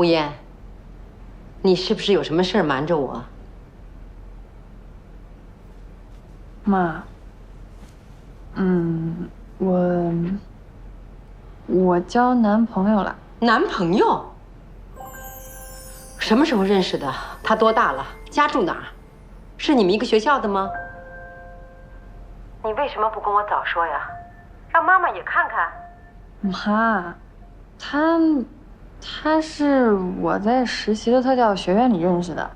吴燕，你是不是有什么事儿瞒着我？妈，嗯，我我交男朋友了，男朋友？什么时候认识的？他多大了？家住哪儿？是你们一个学校的吗？你为什么不跟我早说呀？让妈妈也看看。妈，他他是我在实习的特教学院里认识的，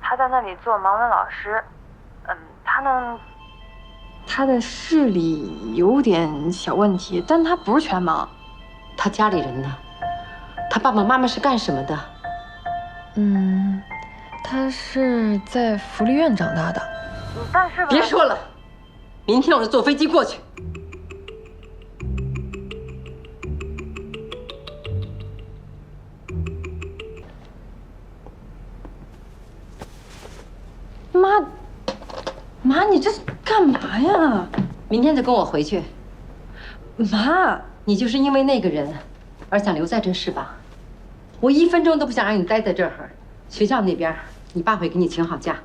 他在那里做盲文老师，嗯，他呢，他的视力有点小问题，但他不是全盲。他家里人呢？他爸爸妈妈是干什么的？嗯，他是在福利院长大的，但是别说了，明天我就坐飞机过去。妈，你这是干嘛呀？明天就跟我回去。妈，你就是因为那个人而想留在这是吧？我一分钟都不想让你待在这儿。学校那边，你爸会给你请好假，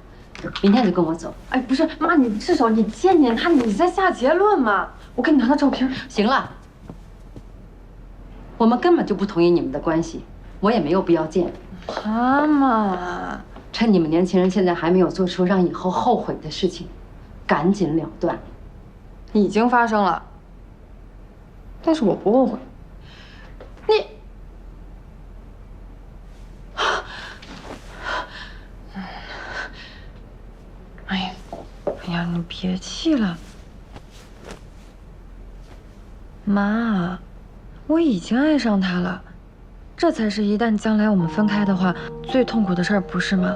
明天就跟我走。哎，不是，妈，你至少你见见他，你再下结论嘛。我给你拿张照片。行了，我们根本就不同意你们的关系，我也没有必要见。妈妈。趁你们年轻人现在还没有做出让以后后悔的事情，赶紧了断。已经发生了，但是我不后悔。你，哎呀，哎呀，你别气了，妈，我已经爱上他了。这才是一旦将来我们分开的话，最痛苦的事儿，不是吗？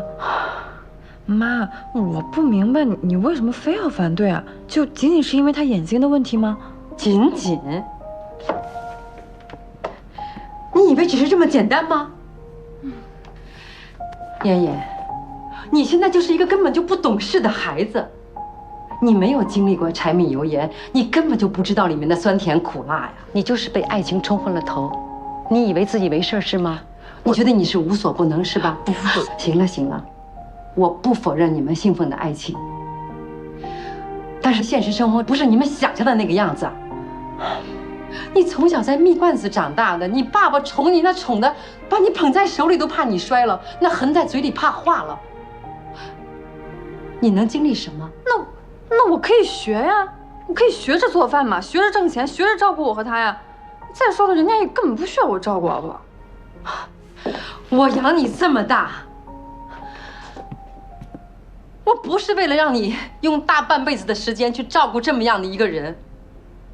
妈，我不明白你为什么非要反对啊？就仅仅是因为他眼睛的问题吗？仅仅？你以为只是这么简单吗？妍妍，你现在就是一个根本就不懂事的孩子，你没有经历过柴米油盐，你根本就不知道里面的酸甜苦辣呀！你就是被爱情冲昏了头。你以为自己没事是吗？你觉得你是无所不能是吧？不，行了行了，我不否认你们兴奋的爱情，但是现实生活不是你们想象的那个样子。你从小在蜜罐子长大的，你爸爸宠你那宠的，把你捧在手里都怕你摔了，那含在嘴里怕化了。你能经历什么？那那我可以学呀，我可以学着做饭嘛，学着挣钱，学着照顾我和他呀。再说了，人家也根本不需要我照顾，好不好？我养你这么大，我不是为了让你用大半辈子的时间去照顾这么样的一个人，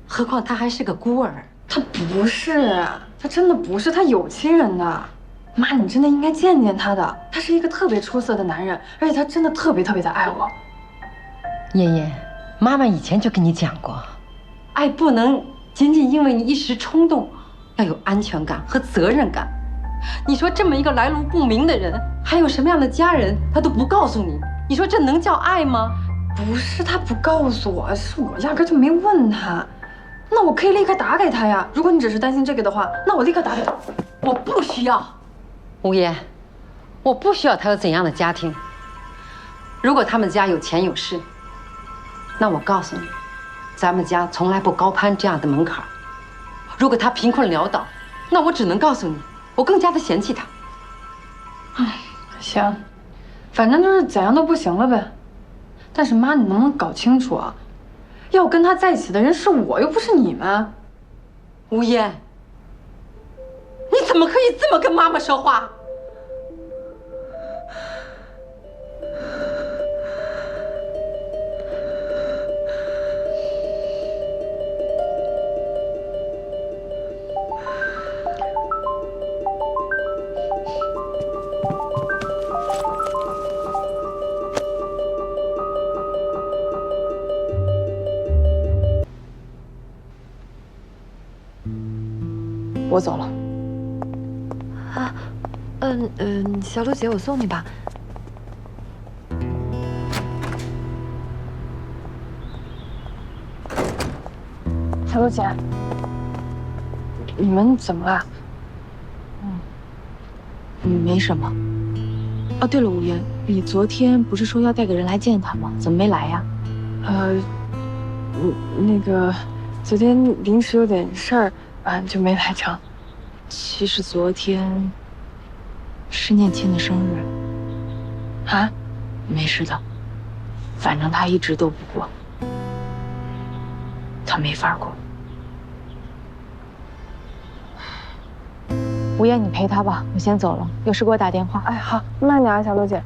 何况他还是个孤儿。他不是，他真的不是，他有亲人的。妈，你真的应该见见他的，他是一个特别出色的男人，而且他真的特别特别的爱我。妍妍，妈妈以前就跟你讲过，爱不能。仅仅因为你一时冲动，要有安全感和责任感。你说这么一个来路不明的人，还有什么样的家人，他都不告诉你，你说这能叫爱吗？不是他不告诉我，是我压根就没问他。那我可以立刻打给他呀。如果你只是担心这个的话，那我立刻打给他。我不需要，吴言，我不需要他有怎样的家庭。如果他们家有钱有势，那我告诉你。咱们家从来不高攀这样的门槛如果他贫困潦倒，那我只能告诉你，我更加的嫌弃他。唉，行，反正就是怎样都不行了呗。但是妈，你能不能搞清楚啊？要跟他在一起的人是我，又不是你们。吴烟，你怎么可以这么跟妈妈说话？我走了。啊，嗯嗯，小璐姐，我送你吧。小璐姐，你们怎么了？嗯，嗯，没什么。哦，对了，吴言，你昨天不是说要带个人来见他吗？怎么没来呀？呃，嗯，那个，昨天临时有点事儿，啊，就没来成。其实昨天是念青的生日。啊？没事的，反正他一直都不过，他没法过。吴燕，你陪他吧，我先走了。有事给我打电话。哎，好，慢点啊，小璐姐。